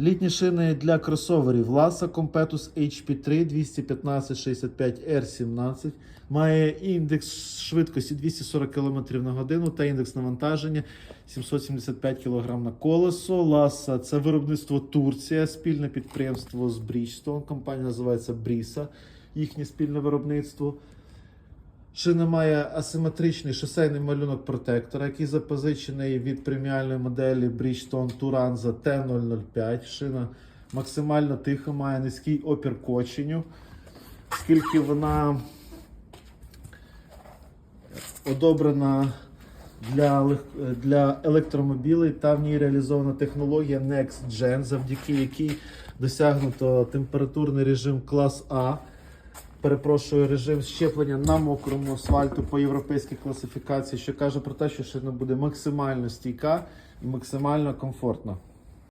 Літні шини для кросоверів Lassa Competus HP3 215 65 R17 має індекс швидкості 240 км на годину та індекс навантаження 775 кг на колесо. Lassa – це виробництво Турція, спільне підприємство з Bridgestone. Компанія називається Brisa, їхнє спільне виробництво. Шина має асиметричний шосейний малюнок протектора, який запозичений від преміальної моделі Bridgestone Turanza T005. Шина максимально тиха, має низький опір коченню, оскільки вона одобрена для, для електромобілей. Та в ній реалізована технологія Next Gen, завдяки якій досягнуто температурний режим клас А. Перепрошую, режим щеплення на мокрому асфальту по європейській класифікації, що каже про те, що шина буде максимально стійка і максимально комфортна.